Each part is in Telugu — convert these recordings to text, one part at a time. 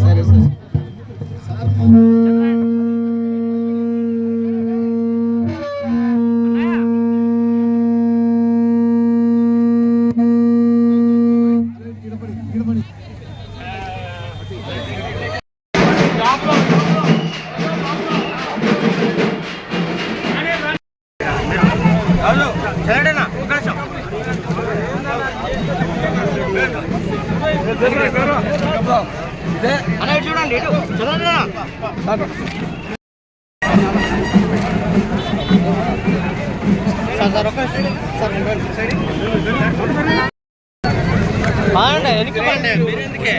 సరే సరే బాగుండే ఎందుకు బాగుండే మీరు ఎందుకే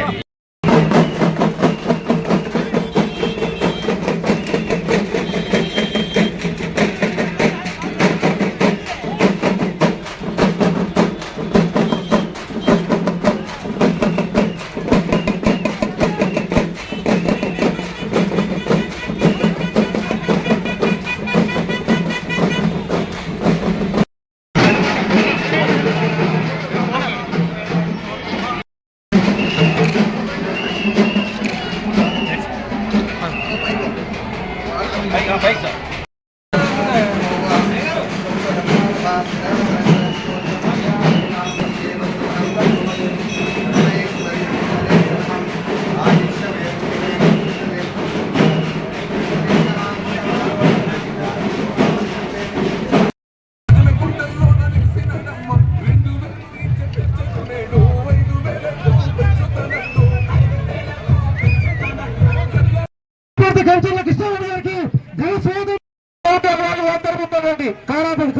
కారాపడి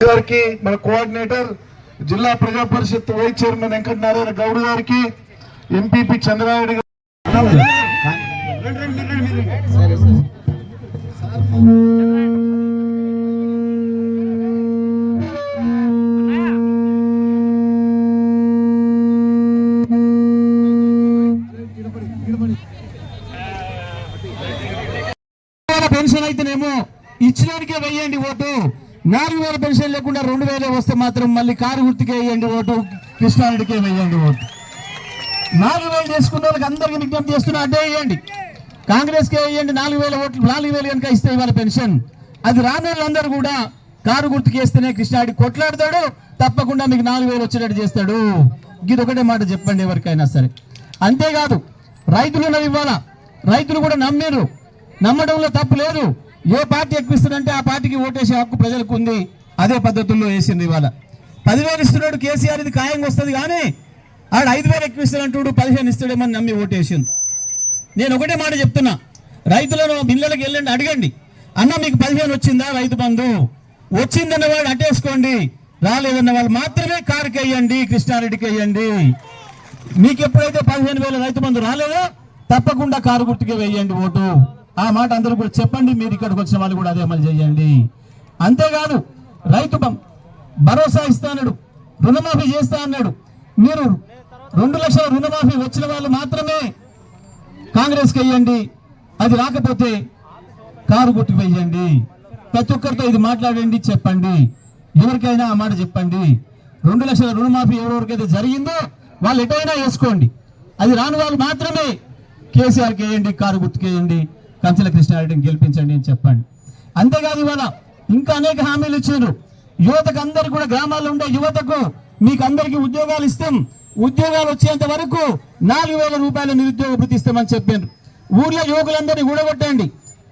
గారికి మన కోఆర్డినేటర్ జిల్లా ప్రజా పరిషత్ వైస్ చైర్మన్ వెంకట నారాయణ గౌడ్ గారికి ఎంపీపీ చంద్రారెడ్డి గారు సరే సరే. అయితేనేమో ఇచ్చినానికే వెయ్యండి ఓటు. నాలుగు వేల పెన్షన్ లేకుండా రెండు వేలే వస్తే మాత్రం మళ్ళీ కారు గుర్తుకే వేయండి ఓటు. కృష్ణారెడ్డికే వేయండి ఓటు. నాలుగు వేలు చేసుకున్న వాళ్ళకి అందరికీ విజ్ఞప్తి చేస్తున్నా అడ్డే వేయండి కాంగ్రెస్కే వేయండి నాలుగు వేల ఓట్లు నాలుగు వేలు కనుక ఇస్తే ఇవాళ పెన్షన్. అది రాని వాళ్ళందరూ కూడా కారు గుర్తుకేస్తేనే కృష్ణారెడ్డి కొట్లాడతాడు తప్పకుండా మీకు నాలుగు వేలు వచ్చేటట్టు చేస్తాడు. ఇది ఒకటే మాట చెప్పండి ఎవరికైనా సరే. అంతేకాదు రైతులు ఉన్నది ఇవాళ రైతులు కూడా నమ్మేరు నమ్మడంలో తప్పు లేదు. ఏ పార్టీ ఎక్కిస్తుందంటే ఆ పార్టీకి ఓటేసే హక్కు ప్రజలకు ఉంది అదే పద్ధతుల్లో వేసింది ఇవాళ. పదివేలు ఇస్తున్నాడు కేసీఆర్ ఇది ఖాయంగా వస్తుంది కానీ ఆడు ఐదు వేలు ఎక్కువిస్తాడంటాడు పదిహేను ఇస్తాడేమని నమ్మి ఓటేసింది నేను ఒకటే మాట చెప్తున్నా. రైతులను బిల్లలకు వెళ్ళండి అడగండి. అన్న మీకు పదిహేను వచ్చిందా రైతు బంధు? వచ్చిందన్న వాడు అట్టేసుకోండి రాలేదన్న వాళ్ళు మాత్రమే కారుకి వేయండి కృష్ణారెడ్డికి వేయండి. మీకు ఎప్పుడైతే పదిహేను వేల రైతు బంధు రాలేదో తప్పకుండా కారు గుర్తుకే వేయండి ఓటు. ఆ మాట అందరూ కూడా చెప్పండి మీరు ఇక్కడికి వచ్చిన వాళ్ళు కూడా అదే అమలు చేయండి. అంతేకాదు రైతు బం- భరోసా ఇస్తా అన్నాడు రుణమాఫీ చేస్తా అన్నాడు. మీరు రెండు లక్షల రుణమాఫీ వచ్చిన వాళ్ళు మాత్రమే కాంగ్రెస్కి వేయండి అది రాకపోతే కారు గుర్తు వేయండి ప్రతి ఒక్కరితో ఇది మాట్లాడండి చెప్పండి. ఎవరికైనా ఆ మాట చెప్పండి. రెండు లక్షల రుణమాఫీ ఎవరెవరికైతే జరిగిందో వాళ్ళు ఎటైనా వేసుకోండి. అది రాని వాళ్ళు మాత్రమే కేసీఆర్కి వేయండి కారు గుర్తుకేయండి. కంచెల కృష్ణారెడ్డిని గెలిపించండి అని చెప్పండి. అంతేకాదు ఇవాళ ఇంకా అనేక హామీలు ఇచ్చారు. యువతకు అందరు కూడా గ్రామాల్లో ఉండే యువతకు మీకు అందరికీ ఉద్యోగాలు ఇస్తాం. ఉద్యోగాలు వచ్చేంత వరకు నాలుగు వేల రూపాయల నిరుద్యోగ వృత్తి ఇస్తామని చెప్పారు. ఊర్లో యువకులందరినీ కూడగొట్టండి.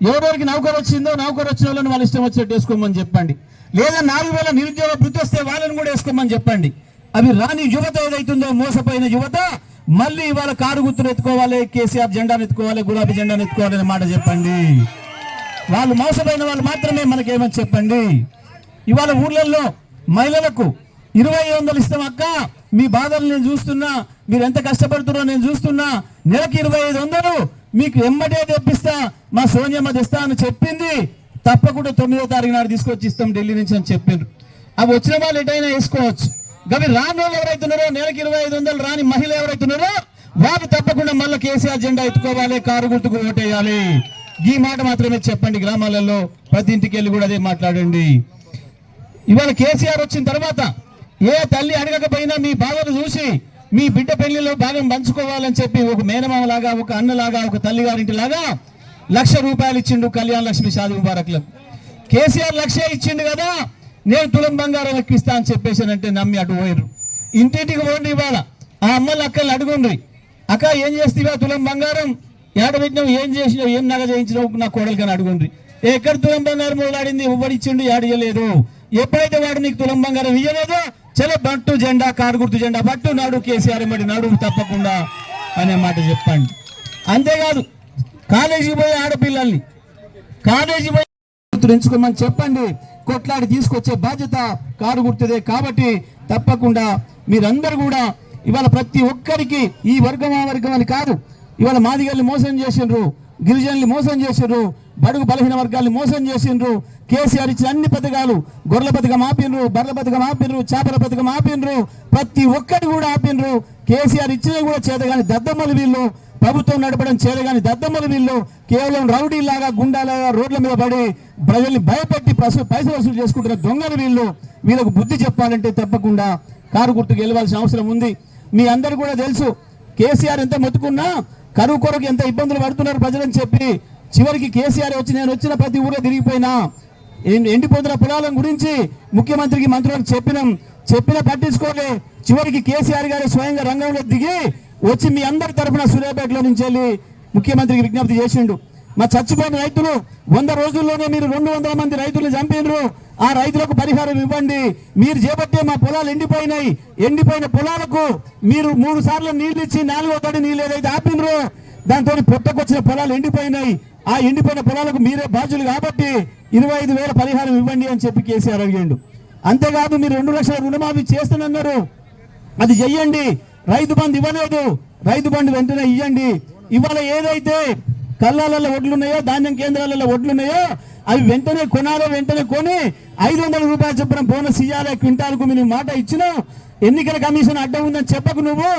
ఎవరెవరికి నౌకరు వచ్చిందో నౌకరు వచ్చిన వాళ్ళని వాళ్ళ ఇష్టం వచ్చినట్టు వేసుకోమని చెప్పండి. లేదా నాలుగు వేల నిరుద్యోగ వృత్తి వస్తే వాళ్ళని కూడా వేసుకోమని చెప్పండి. అవి రాని యువత ఏదైతుందో మోసపోయిన యువత మళ్ళీ ఇవాళ కారు గుర్తులు ఎత్తుకోవాలి కేసీఆర్ జెండాను ఎత్తుకోవాలి గులాబీ జెండాను ఎత్తుకోవాలి అనే మాట చెప్పండి. వాళ్ళు మోసపోయిన వాళ్ళు మాత్రమే మనకేమని చెప్పండి. ఇవాళ ఊర్లలో మహిళలకు ఇరవై వందలు ఇస్తాం అక్క. మీ బాధలు నేను చూస్తున్నా మీరు ఎంత కష్టపడుతున్నారో నేను చూస్తున్నా. నెలకి ఇరవై ఐదు వందలు మీకు ఎమ్మటే తెప్పిస్తా మా సోనియమ్మ తెస్తా అని చెప్పింది. తప్పకుండా తొమ్మిదో తారీఖు నాడు తీసుకొచ్చి ఇస్తాం ఢిల్లీ నుంచి అని చెప్పారు. అవి వచ్చిన వాళ్ళు ఎటైనా వేసుకోవచ్చు. గవి రాని వాళ్ళు ఎవరైతున్నారో నెలకి ఇరవై ఐదు వందలు రాని మహిళ ఎవరైతున్నారో వారు తప్పకుండా మళ్ళీ కేసీఆర్ జెండా ఎత్తుకోవాలి కారు గుర్తుకు ఓటేయాలి. ఈ మాట మాత్రమే చెప్పండి. గ్రామాలలో ప్రతి ఇంటికి వెళ్ళి కూడా అదే మాట్లాడండి. ఇవాళ కేసీఆర్ వచ్చిన తర్వాత ఏ తల్లి అడగకపోయినా మీ బాధను చూసి మీ బిడ్డ పెళ్ళిలో భాగం పంచుకోవాలని చెప్పి ఒక మేనమామలాగా ఒక అన్నలాగా ఒక తల్లి గారింటి లాగా లక్ష రూపాయలు ఇచ్చిండు కళ్యాణ లక్ష్మి షాది ముబారక్లకు కేసీఆర్ లక్ష ఇచ్చిండు కదా నేను తులం బంగారం ఎక్కిస్తా అని చెప్పేసానంటే నమ్మి అటు పోయారు ఇంటింటికి పోండి ఇవాళ. ఆ అమ్మలు అక్కలు అడుగుండ్రి. అక్క ఏం చేస్తేవా తులం బంగారం? ఏడ పెట్టినావు? ఏం చేసినావు? ఏం నగ చేయించినావు? నా కోడలికని అడుగుండ్రి. ఎక్కడ తులం బంగారం మొదలాడింది ఇవ్వడిచ్చిండు ఏడియలేదు ఎప్పుడైతే వాడు నీకు తులం బంగారం ఇయ్యలేదో చలో బట్టు జెండా కారు గుర్తు జెండా పట్టు నాడు కేసీఆర్ మరి నాడు తప్పకుండా అనే మాట చెప్పండి. అంతేకాదు కాలేజీకి పోయే ఆడపిల్లల్ని కాలేజీ పోయి గుర్తుంచుకోమని చెప్పండి. కొట్లాడి తీసుకొచ్చే బాధ్యత కారు గుర్తుదే. కాబట్టి తప్పకుండా మీరందరూ కూడా ఇవాళ ప్రతి ఒక్కరికి ఈ వర్గం ఆ వర్గం అని కాదు ఇవాళ మాదిగల్ని మోసం చేసిండ్రు గిరిజనుల్ని మోసం చేసిండ్రు బడుగు బలహీన వర్గాల్ని మోసం చేసిండ్రు కేసీఆర్ ఇచ్చిన అన్ని పథకాలు గొర్రెల పథకం ఆపిండ్రు బర్రెల పథకం ఆపిండ్రు చేపల పథకం ఆపిండ్రు ప్రతి ఒక్కటి కూడా ఆపిండ్రు కేసీఆర్ ఇచ్చినవి కూడా చేతగాని దద్దమ్మలు వీళ్ళు. ప్రభుత్వం నడపడం చేతగాని దద్దమ్మలు వీళ్ళు కేవలం రౌడీలాగా గుండాలాగా రోడ్ల మీద పడి ప్రజల్ని భయపెట్టి పైసలు వసూలు చేసుకుంటున్న దొంగల వీళ్ళు వీళ్ళకు బుద్ధి చెప్పాలంటే తప్పకుండా కారు గుర్తుకు వెళ్ళవలసిన అవసరం ఉంది. మీ అందరు కూడా తెలుసు కేసీఆర్ ఎంత మొత్తుకున్నా కరువు కొరకు ఎంత ఇబ్బందులు పడుతున్నారు ప్రజలని చెప్పి చివరికి కేసీఆర్ వచ్చి నేను వచ్చిన ప్రతి ఊరే తిరిగిపోయినా. ఎండిపోతున్న పొలాల గురించి ముఖ్యమంత్రికి మంత్రులకు చెప్పినాం చెప్పినా పట్టించుకోలే. చివరికి కేసీఆర్ గారు స్వయంగా రంగంలో దిగి వచ్చి మీ అందరి తరఫున సూర్యాపేటలో నుంచి వెళ్ళి ముఖ్యమంత్రికి విజ్ఞప్తి చేసిండు. మా చచ్చిపోయిన రైతులు వంద రోజుల్లోనే మీరు రెండు వందల మంది రైతులు చంపినరు. ఆ రైతులకు పరిహారం ఇవ్వండి. మీరు చేపట్టే మా పొలాలు ఎండిపోయినాయి. ఎండిపోయిన పొలాలకు మీరు మూడు సార్లు నీళ్ళు ఇచ్చి నాలుగో తోటి నీళ్ళు ఏదైతే ఆపినరు దాంతో పొట్టకొచ్చిన పొలాలు ఎండిపోయినాయి. ఆ ఎండిపోయిన పొలాలకు మీరే బాధ్యులు కాబట్టి ఇరవై ఐదు వేల పరిహారం ఇవ్వండి అని చెప్పి కేసీఆర్ అడిగాడు. అంతేకాదు మీరు రెండు లక్షల రుణమాఫీ చేస్తానన్నారు. అది చెయ్యండి. రైతు బంధు ఇవ్వలేదు. రైతు బంధు వెంటనే ఇవ్వండి ఇవాళ ఏదైతే కళ్ళాలలో ఒడ్లున్నాయో ధాన్యం కేంద్రాలలో ఒడ్లున్నాయో అవి వెంటనే కొనాలో వెంటనే కొని ఐదు వందల రూపాయలు చెప్పిన బోనస్ ఇయ్యాలి క్వింటాల్కు మీరు మాట ఇచ్చినావు. ఎన్నికల కమిషన్ అడ్డం ఉందని చెప్పకు నువ్వు.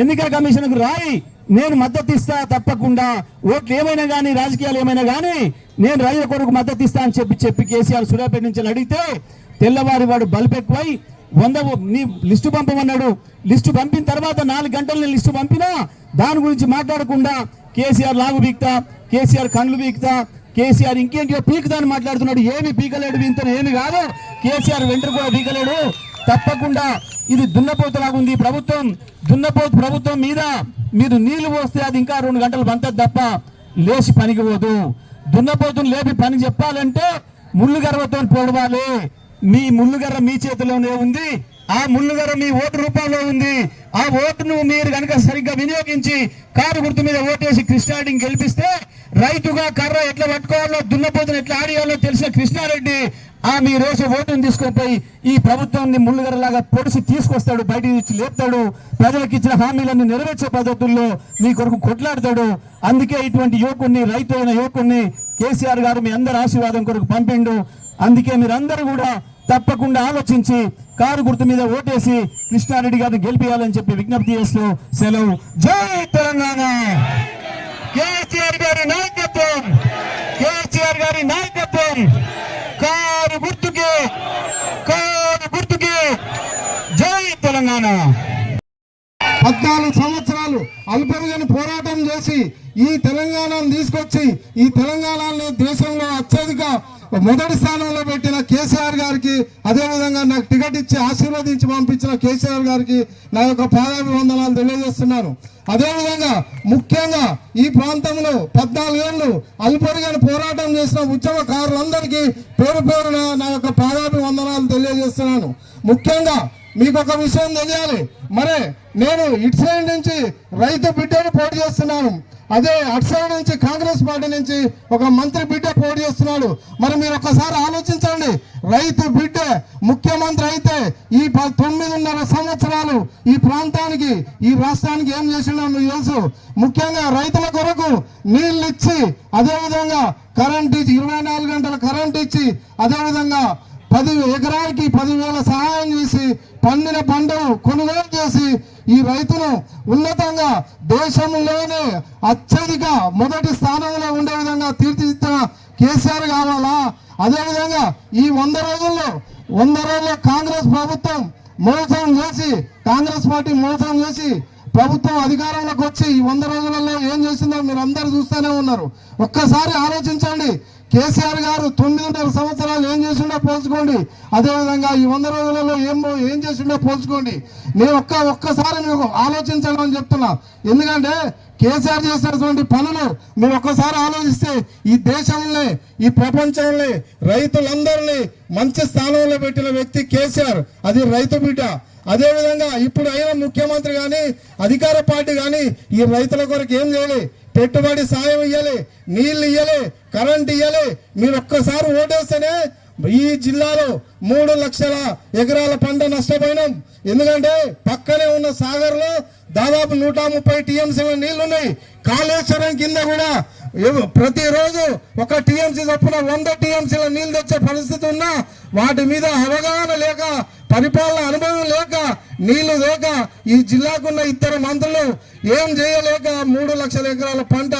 ఎన్నికల కమిషన్కు రాయి. నేను మద్దతు ఇస్తా తప్పకుండా. ఓట్లు ఏమైనా కానీ రాజకీయాలు ఏమైనా కానీ నేను రైతుల కొరకు మద్దతు ఇస్తా అని చెప్పి చెప్పి కేసీఆర్ సూర్యాపేట నుంచి అడిగితే తెల్లవారి వాడు బల్పెక్కువై వంద నీ లిస్టు పంపమన్నాడు. లిస్టు పంపిన తర్వాత నాలుగు గంటలు నేను లిస్టు పంపినా దాని గురించి మాట్లాడకుండా కేసీఆర్ లాగు బీక్తా కేసీఆర్ కండ్లు బీక్తా కేసీఆర్ ఇంకేంటియో పీకుదాన్ని మాట్లాడుతున్నాడు. ఏమి పీకలేడు ఇంత ఏమి కాదు. కేసీఆర్ వెంట్ర కూడా పీకలేడు. తప్పకుండా ఇది దున్నపోతులాగుంది లాగుంది ప్రభుత్వం. దున్నపోతు ప్రభుత్వం మీద మీరు నీళ్ళు పోస్తే అది ఇంకా రెండు గంటలు పంతది తప్ప లేచి పనికి పోదు. దున్నపోతును లేపి పని చెప్పాలంటే ముళ్ళు గర్వతో పొడవాలి. మీ ముళ్ళుగర్ర మీ చేతిలోనే ఉంది. ఆ ముళ్ళుగర్ర మీ ఓటు రూపంలో ఉంది. ఆ ఓటును మీరు కనుక సరిగ్గా వినియోగించి కారు గుర్తు మీద ఓటేసి కృష్ణారెడ్డిని గెలిపిస్తే రైతుగా కర్ర ఎట్లా పట్టుకోవాలో దున్నపోతుని ఎట్లా ఆడియాలో తెలిసిన కృష్ణారెడ్డి ఆ మీ రోజు ఓటును తీసుకొని పోయి ఈ ప్రభుత్వాన్ని ముళ్ళుగరలాగా పొడిసి తీసుకొస్తాడు బయటికి ఇచ్చి లేపుతాడు. ప్రజలకు ఇచ్చిన హామీలన్నీ నెరవేర్చే పద్ధతుల్లో మీ కొరకు కొట్లాడతాడు. అందుకే ఇటువంటి యువకుణ్ణి రైతు అయిన యువకుణ్ణి కేసీఆర్ గారు మీ అందరి ఆశీర్వాదం కొరకు పంపిండు. అందుకే మీరందరూ కూడా తప్పకుండా ఆలోచించి కారు గుర్తు మీద ఓటేసి కృష్ణారెడ్డి గారిని గెలిపించాలని చెప్పి విజ్ఞప్తి చేస్తూ సెలవు. జై తెలంగాణ! కేసీఆర్ గారి నాయకత్వం! కేసీఆర్ గారి నాయకత్వం! కారు గుర్తుకే! కారు గుర్తుకే! జై తెలంగాణ! పద్నాలుగు సంవత్సరాలు అల్పరుగని పోరాటం చేసి ఈ తెలంగాణను తీసుకొచ్చి ఈ తెలంగాణని దేశంలో అత్యధిక మొదటి స్థానంలో పెట్టిన కేసీఆర్ గారికి అదేవిధంగా నాకు టికెట్ ఇచ్చి ఆశీర్వదించి పంపించిన కేసీఆర్ గారికి నా యొక్క పాదాభివందనాలు తెలియజేస్తున్నాను. అదేవిధంగా ముఖ్యంగా ఈ ప్రాంతంలో పద్నాలుగేళ్ళు అల్పరిగని పోరాటం చేసిన ఉద్యమకారులందరికీ పేరు పేరున నా యొక్క పాదాభివందనాలు తెలియజేస్తున్నాను. ముఖ్యంగా మీకు ఒక విషయం తెలియాలి. మరే నేను ఇటు సైడ్ నుంచి రైతు బిడ్డను పోటీ చేస్తున్నాను. అదే అటు సైడ్ నుంచి కాంగ్రెస్ పార్టీ నుంచి ఒక మంత్రి బిడ్డ పోటీ చేస్తున్నాడు. మరి మీరు ఒకసారి ఆలోచించండి. రైతు బిడ్డ ముఖ్యమంత్రి అయితే ఈ ప- తొమ్మిదిన్నర సంవత్సరాలు ఈ ప్రాంతానికి ఈ రాష్ట్రానికి ఏం చేసిండో మీకు తెలుసు. ముఖ్యంగా రైతుల కొరకు నీళ్ళు ఇచ్చి అదేవిధంగా కరెంట్ ఇచ్చి ఇరవై నాలుగు గంటల కరెంట్ ఇచ్చి అదేవిధంగా పది ఎకరానికి పదివేల సహాయం చేసి పండిన పంటను కొనుగోలు చేసి ఈ రైతును ఉన్నతంగా దేశంలోనే అత్యధిక మొదటి స్థానంలో ఉండే విధంగా తీర్చిదిద్దిన కేసీఆర్ కావాలా? అదేవిధంగా ఈ వంద రోజుల్లో వంద రోజుల్లో కాంగ్రెస్ ప్రభుత్వం మోసం చేసి కాంగ్రెస్ పార్టీ మోసం చేసి ప్రభుత్వం అధికారంలోకి వచ్చి ఈ వంద రోజులలో ఏం చేసిందో మీరు అందరు చూస్తూనే ఉన్నారు. ఒక్కసారి ఆలోచించండి. కేసీఆర్ గారు తొమ్మిదిన్నర సంవత్సరాలు ఏం చేసిండో పోల్చుకోండి. అదేవిధంగా ఈ వంద రోజులలో ఏం ఏం చేసిండో పోల్చుకోండి. నేను ఒక్క ఒక్కసారి మీకు ఆలోచించడం అని చెప్తున్నా. ఎందుకంటే కేసీఆర్ చేసినటువంటి పనులు మీరు ఒక్కసారి ఆలోచిస్తే ఈ దేశంలో ఈ ప్రపంచంలో రైతులందరినీ మంచి స్థానంలో పెట్టిన వ్యక్తి కేసీఆర్. అది రైతు బిడ్డ. అదేవిధంగా ఇప్పుడు అయిన ముఖ్యమంత్రి కానీ అధికార పార్టీ కానీ ఈ రైతుల కొరకు ఏం చేయలేదు పెట్టుబడి సాయం ఇవ్వాలి నీళ్ళు ఇవ్వాలి కరెంట్ ఇవ్వాలి మీరు ఒక్కసారి ఓటేస్తేనే ఈ జిల్లాలో మూడు లక్షల ఎకరాల పంట నష్టపోయినాం. ఎందుకంటే పక్కనే ఉన్న సాగర్లో దాదాపు నూట ముప్పై టీఎంసీ నీళ్ళు ఉన్నాయి కాళేశ్వరం కింద కూడా ప్రతిరోజు ఒక టీఎంసీ చొప్పున వంద టీఎంసీల నీళ్ళు తెచ్చే పరిస్థితి ఉన్నా వాటి మీద అవగాహన లేక పరిపాలన అనుభవం లేక నీళ్ళు లేక ఈ జిల్లాకున్న ఇద్దరు మంత్రులు ఏం చేయలేక మూడు లక్షల ఎకరాల పంట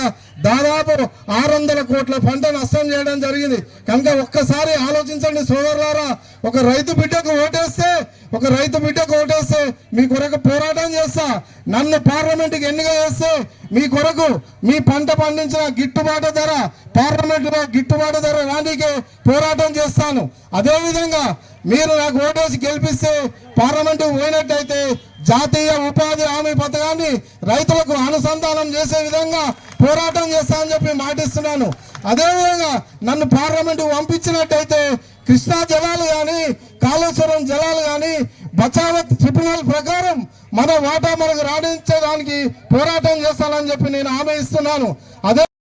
దాదాపు ఆరు వందల కోట్ల పంట నష్టం చేయడం జరిగింది. కనుక ఒక్కసారి ఆలోచించండి సోదరులారా ఒక రైతు బిడ్డకు ఓటేస్తే ఒక రైతు బిడ్డకు ఓటేస్తే మీ కొరకు పోరాటం చేస్తా. నన్ను పార్లమెంట్కి ఎన్నిక చేస్తే మీ కొరకు మీ పంట పండించిన గిట్టుబాటు ధర పార్లమెంటులో గిట్టుబాటు ధర రానికే పోరాటం చేస్తాను. అదేవిధంగా మీరు నాకు ఓటేసి గెలిపిస్తే పార్లమెంటు పోయినట్టయితే జాతీయ ఉపాధి హామీ పథకాన్ని రైతులకు అనుసంధానం చేసే విధంగా పోరాటం చేస్తానని చెప్పి మాటిస్తున్నాను. అదేవిధంగా నన్ను పార్లమెంటు పంపించినట్టయితే కృష్ణా జలాలు కానీ కాళేశ్వరం జలాలు కానీ బచావత్ ట్రిబ్యునల్ ప్రకారం మన వాటా మనకు రాణించడానికి పోరాటం చేస్తానని చెప్పి నేను హామీ ఇస్తున్నాను. అదే